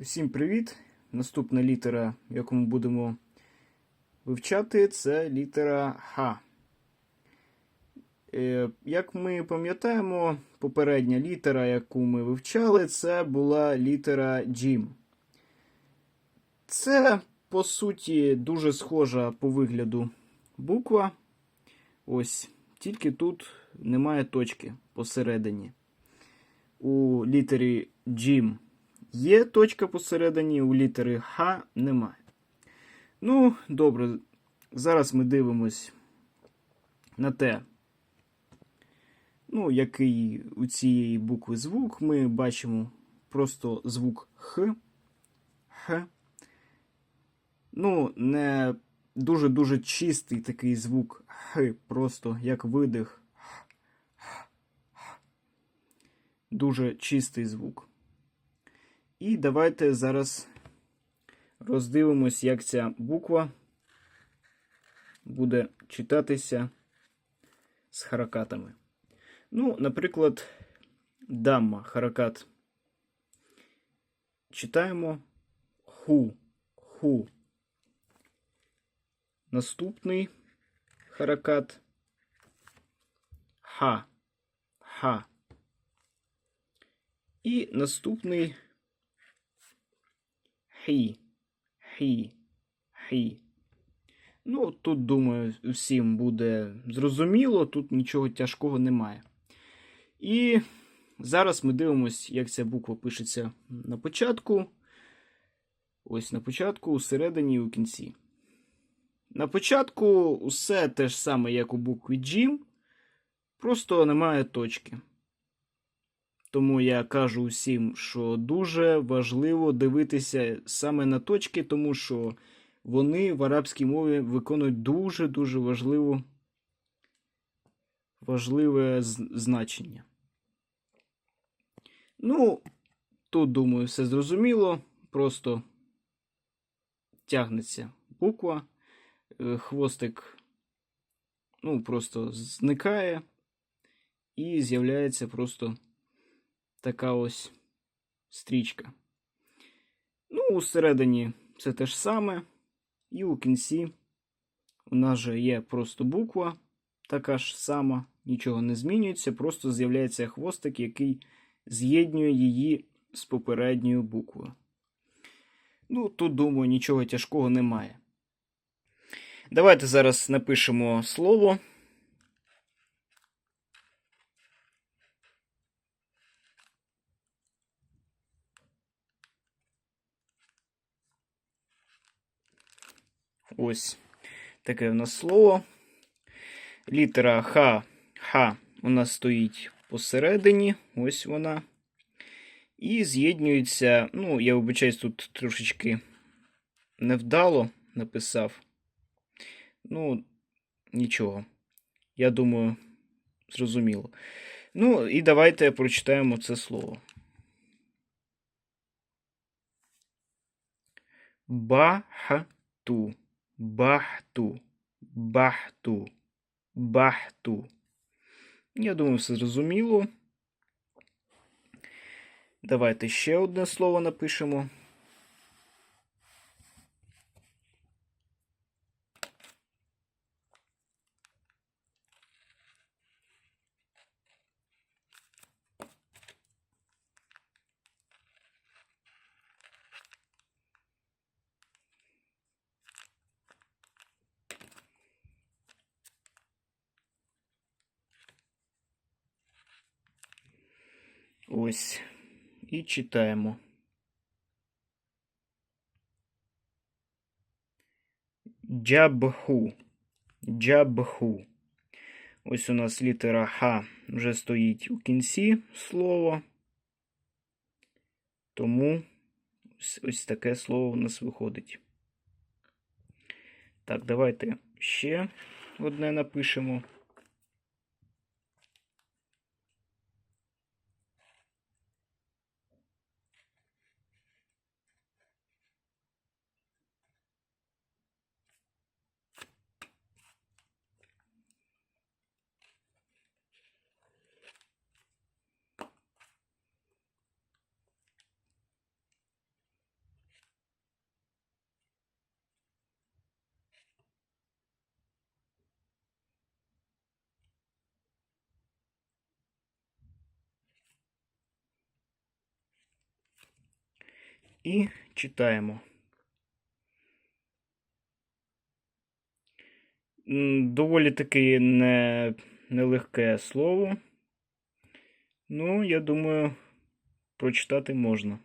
Усім привіт! Наступна літера, яку ми будемо вивчати, це літера Х. Е, Як ми пам'ятаємо, попередня літера, яку ми вивчали, це була літера Джим. Це, по суті, дуже схожа по вигляду буква. Ось, тільки тут немає точки посередині. У літері Джим Є точка посередині, у літери Х немає. Ну, добре, зараз ми дивимось на те, ну, який у цієї букви звук. Ми бачимо просто звук Х. Х. Ну, не дуже-дуже чистий такий звук Х, просто як видих. Дуже чистий звук. І давайте зараз роздивимось, як ця буква буде читатися з харакатами. Ну, наприклад, дамма харакат. Читаємо ху, ху. Наступний харакат ха, ха. І наступний Хі. Хі. Хі. Ну, тут, думаю, всім буде зрозуміло, тут нічого тяжкого немає. І зараз ми дивимося, як ця буква пишеться на початку. Ось на початку, у середині і у кінці. На початку усе те ж саме, як у букві G, просто немає точки. Тому я кажу усім, що дуже важливо дивитися саме на точки, тому що вони в арабській мові виконують дуже-дуже важливу, важливе значення. Ну, тут, думаю, все зрозуміло. Просто тягнеться буква, е, хвостик, ну, просто зникає, і з'являється просто така ось стрічка. Ну, усередині це те ж саме. І у кінці у нас же є просто буква, така ж сама, нічого не змінюється, просто з'являється хвостик, який з'єднує її з попередньою буквою. Ну, тут, думаю, нічого тяжкого немає. Давайте зараз напишемо слово. Ось таке в нас слово. Літера Х, Х у нас стоїть посередині. Ось вона. І з'єднюється. Ну, я вибачаюсь, тут трошечки невдало написав. Ну, нічого. Я думаю, зрозуміло. Ну, і давайте прочитаємо це слово. Бахту. Бахту. Бахту. Бахту. Я думаю, все зрозуміло. Давайте ще одне слово напишемо. Ось. І читаємо. Джабху. Джабху. Ось у нас літера Х вже стоїть у кінці слова. Тому ось, ось таке слово у нас виходить. Так, давайте ще одне напишемо. І читаємо. Доволі таки не, нелегке слово. Ну, я думаю, прочитати можна.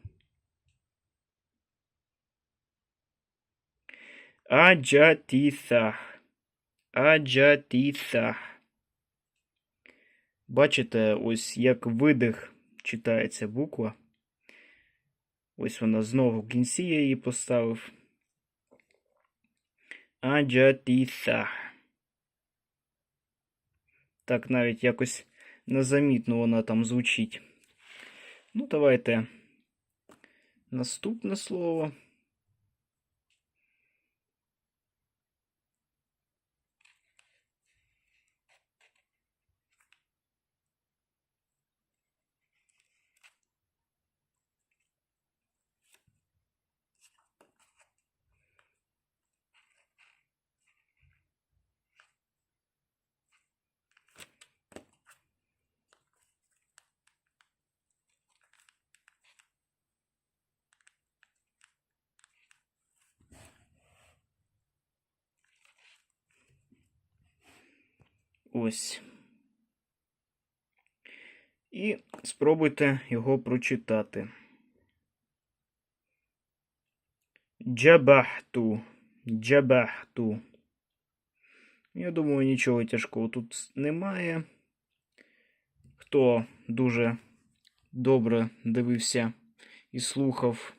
Аджатісах. Аджатісах. Бачите, ось як видих читається буква. Ось вона знову в кінці я її поставив. Аджатіса. Так, навіть якось незамітно вона там звучить. Ну, давайте наступне слово. Ось. І спробуйте його прочитати. Джабахту. Джабахту. Я думаю, нічого тяжкого тут немає. Хто дуже добре дивився і слухав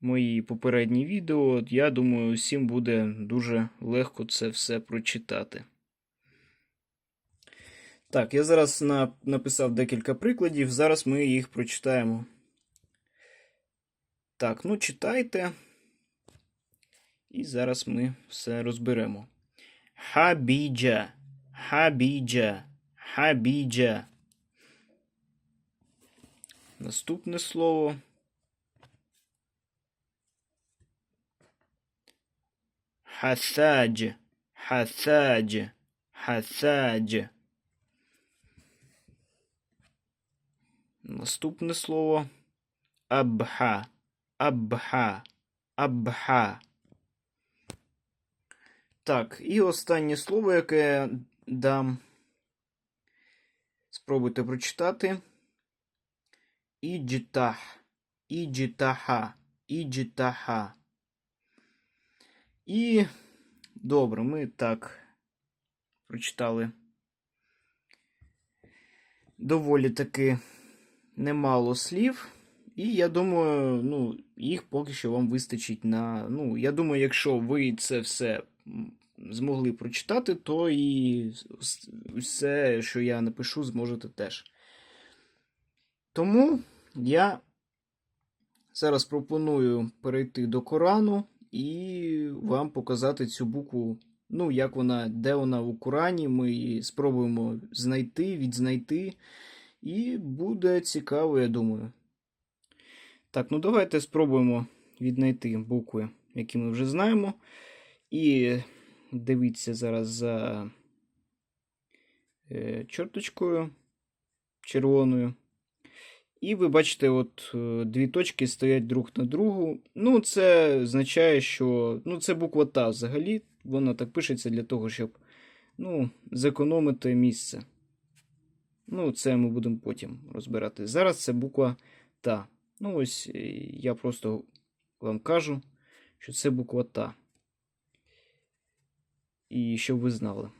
мої попередні відео, я думаю, всім буде дуже легко це все прочитати. Так, я зараз на, написав декілька прикладів, зараз ми їх прочитаємо. Так, ну читайте. І зараз ми все розберемо. Хабіджа, хабіджа, хабіджа. Наступне слово. Хасадж, хасадж, хасадж. Наступне слово абха, абха, абха. Так, і останнє слово, яке я дам. Спробуйте прочитати. Іджитах, іджитаха, іджитаха. І добре, ми так прочитали доволі таки немало слів. І я думаю, ну, їх поки що вам вистачить на. Ну, я думаю, якщо ви це все змогли прочитати, то і все, що я напишу, зможете теж. Тому я зараз пропоную перейти до Корану і вам показати цю букву. Ну, як вона, де вона у Корані. Ми її спробуємо знайти, відзнайти. І буде цікаво, я думаю. Так, ну давайте спробуємо віднайти букви, які ми вже знаємо. І дивіться зараз за е, чорточкою червоною. І ви бачите, от е, дві точки стоять друг на другу. Ну, це означає, що ну, це буква Та взагалі. Вона так пишеться для того, щоб ну, зекономити місце. Ну, це ми будемо потім розбирати. Зараз це буква Та. Ну, ось е, я просто вам кажу, що це буква Та. І щоб ви знали.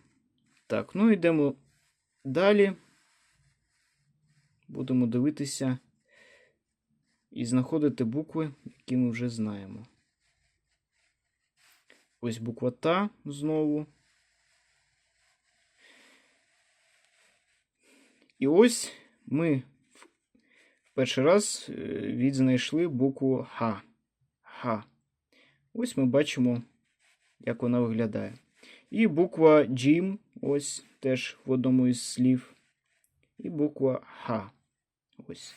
Так, ну йдемо далі. Будемо дивитися і знаходити букви, які ми вже знаємо. Ось буква Та знову. І ось ми перший раз е, відзнайшли букву Х. Х. Ось ми бачимо, як вона виглядає. І буква Джим, ось теж в одному із слів. І буква Х. Ось.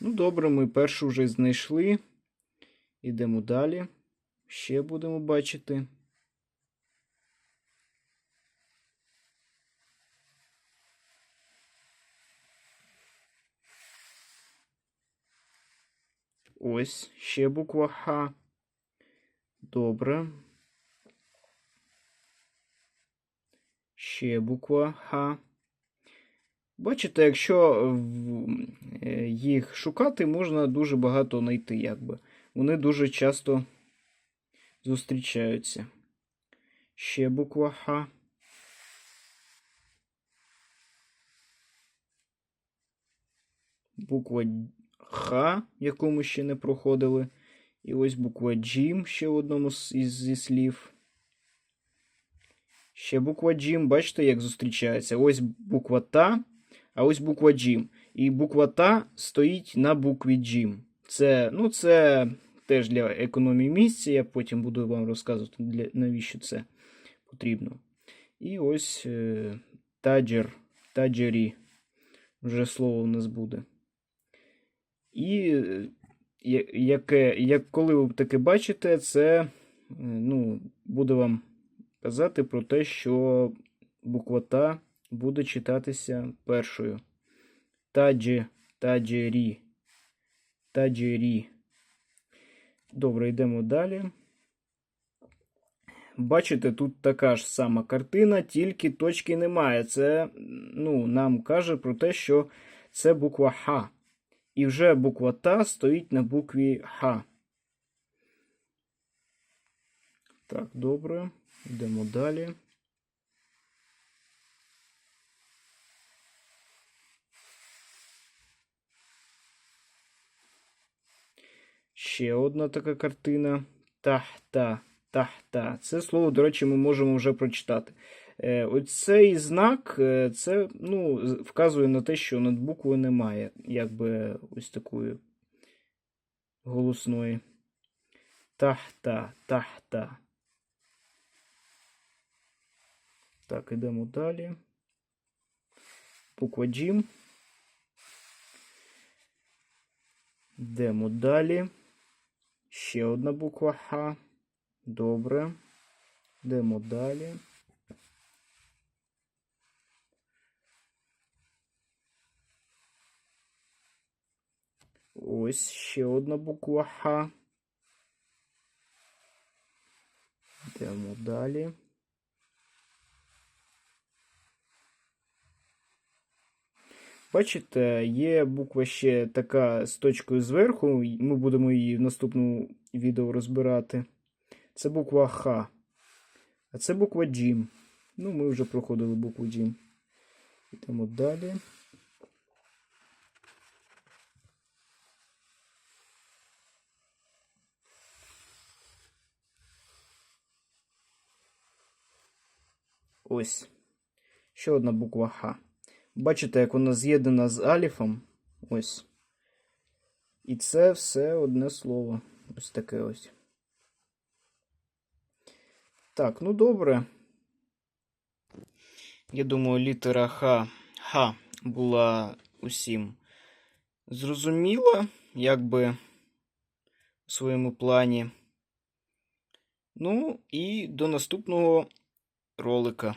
Ну, добре, ми першу вже знайшли. Ідемо далі. Ще будемо бачити. Ось ще буква Х. Добре. Ще буква Х. Бачите, якщо е, їх шукати, можна дуже багато знайти, якби. Вони дуже часто зустрічаються. Ще буква Х. Буква Х, яку ми ще не проходили. І ось буква Джим ще в одному зі слів. Ще буква Джим, бачите, як зустрічається. Ось буква Та, а ось буква Джим. І буква Та стоїть на букві Джим. Це, ну, це теж для економії місця. Я потім буду вам розказувати, для, навіщо це потрібно. І ось е, таджер, таджері. Вже слово у нас буде. І е, яке, як коли ви таке бачите, це ну, буде вам казати про те, що буква Та буде читатися першою. Таджі, таджері. Таджері. Добре, йдемо далі. Бачите, тут така ж сама картина, тільки точки немає. Це ну, нам каже про те, що це буква Х. І вже буква Та стоїть на букві Х. Так, добре. Йдемо далі. Ще одна така картина. Тахта. Тахта. Це слово, до речі, ми можемо вже прочитати. Е, Оцей знак е, це ну, вказує на те, що над буквою немає, якби ось такої голосної. Тахта, тахта. Так, ідемо далі. Буква Джим. Йдемо далі. Ще одна буква Х. Добре. Йдемо далі. Ось ще одна буква Х. Йдемо далі. Бачите, є буква ще така з точкою зверху. Ми будемо її в наступному відео розбирати. Це буква Х. А це буква Джим. Ну, ми вже проходили букву Джим. Йдемо далі. Ось. Ще одна буква Х. Бачите, як вона з'єднана з аліфом. Ось. І це все одне слово. Ось таке ось. Так, ну добре. Я думаю, літера Х, Х була усім зрозуміла, якби у своєму плані. Ну, і до наступного ролика.